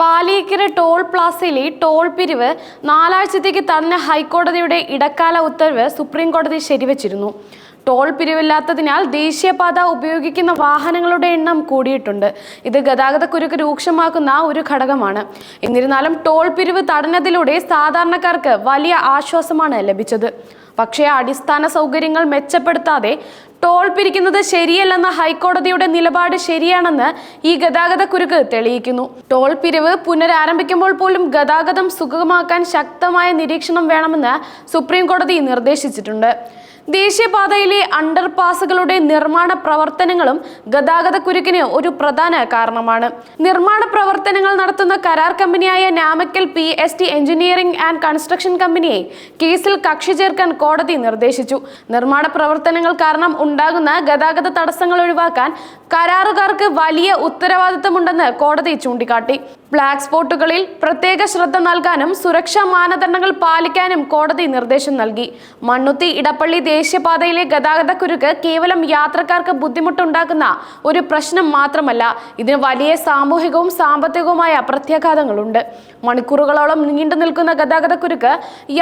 Paliyekkara toll പ്ലാസയിലെ toll പിരിവ് നാലാഴ്ചത്തേക്ക് തടഞ്ഞ ഹൈക്കോടതിയുടെ ഇടക്കാല ഉത്തരവ് സുപ്രീം കോടതി ശരിവച്ചിരുന്നു. ടോൾ പിരിവില്ലാത്തതിനാൽ ദേശീയപാത ഉപയോഗിക്കുന്ന വാഹനങ്ങളുടെ എണ്ണം കൂടിയിട്ടുണ്ട്. ഇത് ഗതാഗതക്കുരുക്ക് രൂക്ഷമാക്കുന്ന ഒരു ഘടകമാണ്. എന്നിരുന്നാലും ടോൾ പിരിവ് തടഞ്ഞതിലൂടെ സാധാരണക്കാർക്ക് വലിയ ആശ്വാസമാണ് ലഭിച്ചത്. പക്ഷേ അടിസ്ഥാന സൗകര്യങ്ങൾ മെച്ചപ്പെടുത്താതെ ടോൾ പിരിക്കുന്നത് ശരിയല്ലെന്ന ഹൈക്കോടതിയുടെ നിലപാട് ശരിയാണെന്ന് ഈ ഗതാഗത കുരുക്ക് തെളിയിക്കുന്നു. ടോൾ പിരിവ് പുനരാരംഭിക്കുമ്പോൾ പോലും ഗതാഗതം സുഗമമാക്കാൻ ശക്തമായ നിരീക്ഷണം വേണമെന്ന് സുപ്രീം കോടതി നിർദ്ദേശിച്ചിട്ടുണ്ട്. ദേശീയപാതയിലെ അണ്ടർപാസുകളുടെ നിർമ്മാണ പ്രവർത്തനങ്ങളും ഗതാഗത കുരുക്കിന് ഒരു പ്രധാന കാരണമാണ്. നിർമ്മാണ പ്രവർത്തനങ്ങൾ നടത്തുന്ന കരാർ കമ്പനിയായ Namakkal P S T engineering and construction കമ്പനിയെ കേസിൽ കക്ഷി ചേർക്കാൻ കോടതി നിർദ്ദേശിച്ചു. നിർമ്മാണ പ്രവർത്തനങ്ങൾ കാരണം ഉണ്ടാകുന്ന ഗതാഗത തടസ്സങ്ങൾ ഒഴിവാക്കാൻ കരാറുകാർക്ക് വലിയ ഉത്തരവാദിത്തമുണ്ടെന്ന് കോടതി ചൂണ്ടിക്കാട്ടി. ബ്ലാക്ക് സ്പോട്ടുകളിൽ പ്രത്യേക ശ്രദ്ധ നൽകാനും സുരക്ഷാ മാനദണ്ഡങ്ങൾ പാലിക്കാനും കോടതി നിർദ്ദേശം നൽകി. മണ്ണുത്തി ഇടപ്പള്ളി ദേശീയപാതയിലെ ഗതാഗതക്കുരുക്ക് കേവലം യാത്രക്കാർക്ക് ബുദ്ധിമുട്ടുണ്ടാക്കുന്ന ഒരു പ്രശ്നം മാത്രമല്ല ഇതിന് വലിയ സാമൂഹികവും സാമ്പത്തികവുമായ പ്രത്യാഘാതങ്ങളുണ്ട്. മണിക്കൂറുകളോളം നീണ്ടു നിൽക്കുന്ന ഗതാഗതക്കുരുക്ക്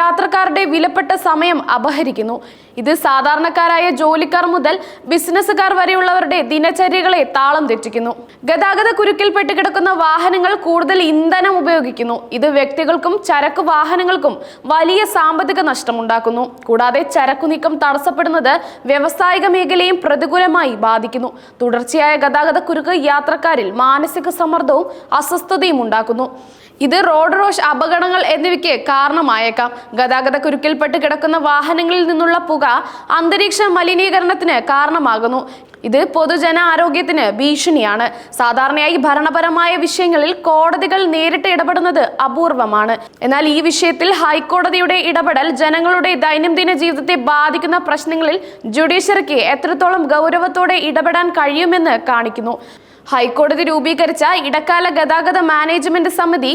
യാത്രക്കാരുടെ വിലപ്പെട്ട സമയം അപഹരിക്കുന്നു. ഇത് സാധാരണക്കാരായ ജോലിക്കാർ മുതൽ ബിസിനസ്സുകാർ വരെയുള്ളവരുടെ ദിനചര്യകളെ താളം തെറ്റിക്കുന്നു. ഗതാഗത കുരുക്കിൽ പെട്ടുകിടക്കുന്ന വാഹനങ്ങൾ കൂടുതൽ ഇന്ധനം ഉപയോഗിക്കുന്നു. ഇത് വ്യക്തികൾക്കും ചരക്ക് വാഹനങ്ങൾക്കും വലിയ സാമ്പത്തിക നഷ്ടമുണ്ടാക്കുന്നു. കൂടാതെ ചരക്കു നീക്കം തടസ്സപ്പെടുന്നത് വ്യവസായിക മേഖലയും പ്രതികൂലമായി ബാധിക്കുന്നു. തുടർച്ചയായ ഗതാഗത കുരുക്ക് യാത്രക്കാരിൽ മാനസിക സമ്മർദ്ദവും അസ്വസ്ഥതയും ഉണ്ടാക്കുന്നു. ഇത് റോഡ് റോഷ് അപകടങ്ങൾ എന്നിവയ്ക്ക് കാരണമായേക്കാം. ഗതാഗത കുരുക്കിൽപ്പെട്ട് കിടക്കുന്ന വാഹനങ്ങളിൽ നിന്നുള്ള പുക അന്തരീക്ഷ മലിനീകരണത്തിന് കാരണമാകുന്നു. ഇത് പൊതുജന ആരോഗ്യത്തിന് ഭീഷണിയാണ്. സാധാരണയായി ഭരണപരമായ വിഷയങ്ങളിൽ കോടതികൾ നേരിട്ട് ഇടപെടുന്നത് അപൂർവമാണ്. എന്നാൽ ഈ വിഷയത്തിൽ ഹൈക്കോടതിയുടെ ഇടപെടൽ ജനങ്ങളുടെ ദൈനംദിന ജീവിതത്തെ ബാധിക്കുന്ന പ്രശ്നങ്ങളിൽ ജുഡീഷ്യറിക്ക് എത്രത്തോളം ഗൗരവത്തോടെ ഇടപെടാൻ കഴിയുമെന്ന് കാണിക്കുന്നു. ഹൈക്കോടതി രൂപീകരിച്ച ഇടക്കാല ഗതാഗത മാനേജ്മെന്റ് സമിതി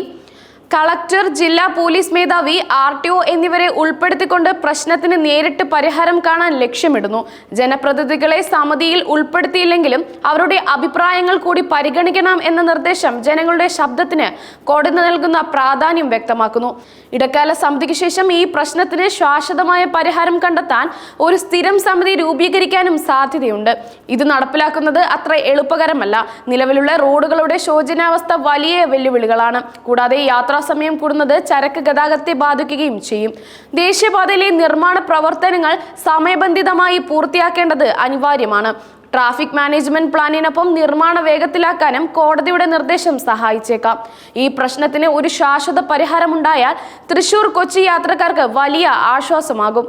കളക്ടർ ജില്ലാ പോലീസ് മേധാവി ആർ ടി ഒ എന്നിവരെ ഉൾപ്പെടുത്തിക്കൊണ്ട് പ്രശ്നത്തിന് നേരിട്ട് പരിഹാരം കാണാൻ ലക്ഷ്യമിടുന്നു. ജനപ്രതിനിധികളെ സമിതിയിൽ ഉൾപ്പെടുത്തിയില്ലെങ്കിലും അവരുടെ അഭിപ്രായങ്ങൾ കൂടി പരിഗണിക്കണം എന്ന നിർദ്ദേശം ജനങ്ങളുടെ ശബ്ദത്തിന് കോടതി നൽകുന്ന പ്രാധാന്യം വ്യക്തമാക്കുന്നു. ഇടക്കാല സമിതിക്ക് ശേഷം ഈ പ്രശ്നത്തിന് ശാശ്വതമായ പരിഹാരം കണ്ടെത്താൻ ഒരു സ്ഥിരം സമിതി രൂപീകരിക്കാനും സാധ്യതയുണ്ട്. ഇത് നടപ്പിലാക്കുന്നത് അത്ര എളുപ്പകരമല്ല. നിലവിലുള്ള റോഡുകളുടെ ശോചനാവസ്ഥ വലിയ വെല്ലുവിളികളാണ്. കൂടാതെ യാത്രാസമയം കൂടുന്നത് ചരക്ക് ഗതാഗതത്തെ ബാധിക്കുകയും ചെയ്യും. ദേശീയപാതയിലെ നിർമ്മാണ പ്രവർത്തനങ്ങൾ സമയബന്ധിതമായി പൂർത്തിയാക്കേണ്ടത് അനിവാര്യമാണ്. ട്രാഫിക് മാനേജ്മെന്റ് പ്ലാനിനൊപ്പം നിർമ്മാണ വേഗത്തിലാക്കാനും കോടതിയുടെ നിർദ്ദേശം സഹായിച്ചേക്കാം. ഈ പ്രശ്നത്തിന് ഒരു ശാശ്വത പരിഹാരമുണ്ടായാൽ തൃശൂർ കൊച്ചി യാത്രക്കാർക്ക് വലിയ ആശ്വാസമാകും.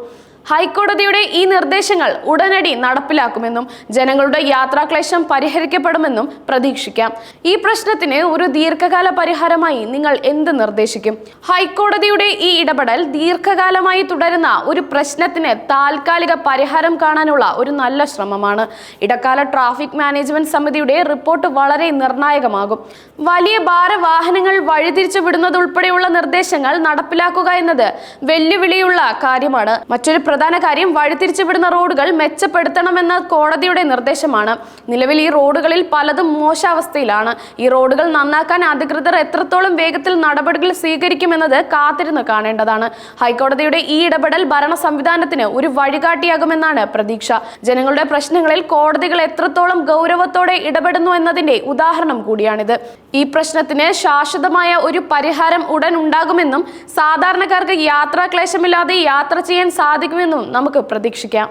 ഹൈക്കോടതിയുടെ ഈ നിർദ്ദേശങ്ങൾ ഉടനടി നടപ്പിലാക്കുമെന്നും ജനങ്ങളുടെ യാത്രാക്ലേശം പരിഹരിക്കപ്പെടുമെന്നും പ്രതീക്ഷിക്കാം. ഈ പ്രശ്നത്തിന് ഒരു ദീർഘകാല പരിഹാരമായി നിങ്ങൾ എന്ത് നിർദ്ദേശിക്കും? ഹൈക്കോടതിയുടെ ഈ ഇടപെടൽ ദീർഘകാലമായി തുടരുന്ന ഒരു പ്രശ്നത്തിന് താൽക്കാലിക പരിഹാരം കാണാനുള്ള ഒരു നല്ല ശ്രമമാണ്. ഇടക്കാല ട്രാഫിക് മാനേജ്മെന്റ് സമിതിയുടെ റിപ്പോർട്ട് വളരെ നിർണായകമാകും. വലിയ ഭാരവാഹനങ്ങൾ വഴിതിരിച്ചു വിടുന്നതുൾപ്പെടെയുള്ള നിർദ്ദേശങ്ങൾ നടപ്പിലാക്കുക എന്നത് വെല്ലുവിളിയുള്ള കാര്യമാണ്. മറ്റൊരു പ്രധാന കാര്യം വഴിതിരിച്ചുവിടുന്ന റോഡുകൾ മെച്ചപ്പെടുത്തണമെന്ന കോടതിയുടെ നിർദ്ദേശമാണ്. നിലവിൽ ഈ റോഡുകളിൽ പലതും മോശാവസ്ഥയിലാണ്. ഈ റോഡുകൾ നന്നാക്കാൻ അധികൃതർ എത്രത്തോളം വേഗത്തിൽ നടപടികൾ സ്വീകരിക്കുമെന്നത് കാത്തിരുന്ന് കാണേണ്ടതാണ്. ഹൈക്കോടതിയുടെ ഈ ഇടപെടൽ ഭരണ സംവിധാനത്തിന് ഒരു വഴികാട്ടിയാകുമെന്നാണ് പ്രതീക്ഷ. ജനങ്ങളുടെ പ്രശ്നങ്ങളിൽ കോടതികൾ എത്രത്തോളം ഗൗരവത്തോടെ ഇടപെടുന്നു എന്നതിന്റെ ഉദാഹരണം കൂടിയാണിത്. ഈ പ്രശ്നത്തിന് ശാശ്വതമായ ഒരു പരിഹാരം ഉടൻ ഉണ്ടാകുമെന്നും സാധാരണക്കാർക്ക് യാത്രാക്ലേശമില്ലാതെ യാത്ര ചെയ്യാൻ സാധിക്കുമെന്നും നമുക്ക് പ്രതീക്ഷിക്കാം